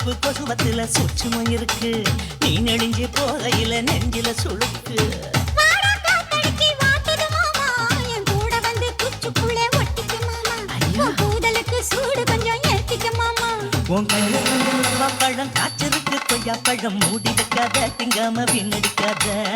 இடுப்பு கொசுவத்துல சூட்சுமம் இருக்கு. நீ நெளிஞ்சு போகையில நெஞ்சில. ஐயா. உன் கொஞ்சம் கையில நம்ம பழம் காய்ச்சிருக்கு கொய்யா பழம். மூடி வைக்காத திங்காம வீணடிக்காத.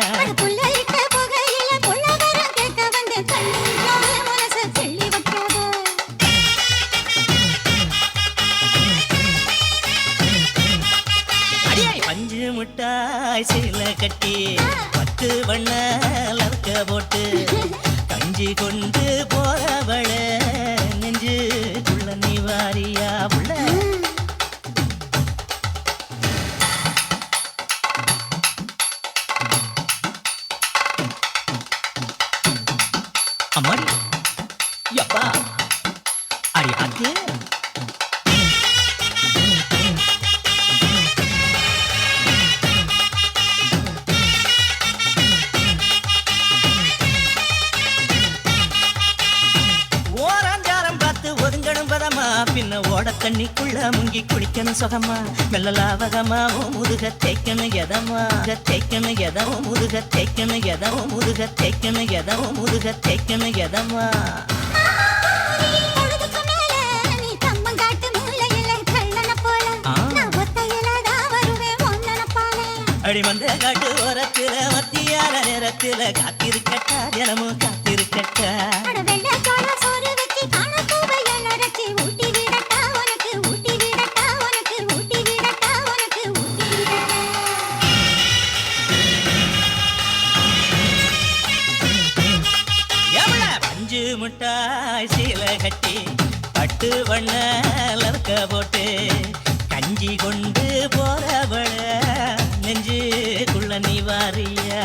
விட்டாய் முட்டாய் கட்டி பத்து வண்ண போட்டு கஞ்சி கொண்டு போறவள நெஞ்சு உள்ள நீ வாரியா உள்ள. அம்மாடி. யப்பா அடி அது பின்ன ஓட தண்ணிக்குள்ள முங்கி குளிக்கணும் சுகமா மெல்ல லாவகமா ஓ முதுக தேய்க்கணும் எதமா தேய்க்கணும் எதமோ முதுக தேய்க்கணும் எதமோ முதுக தேய்க்கணும் எதமோ முதுக தேய்க்கணும் எதமா பொழுதுக்கு மேல நீ கம்மங்காட்டு மூலையில கள்ளன போல. ஆ. நான் ஒத்தையில தான் வருவேன் உன் நினப்பால. அடி வந்த காட்டு ஓரத்துல மத்தியார நேரத்துல காத்திருக்கட்டா தினமும் காத்திருக்கட்டா முட்டாய் சீலை கட்டி பட்டு வண்ண லர்க்க போட்டு கஞ்சி கொண்டு போறவள நெஞ்சுக்குள்ள நீ வாரியா?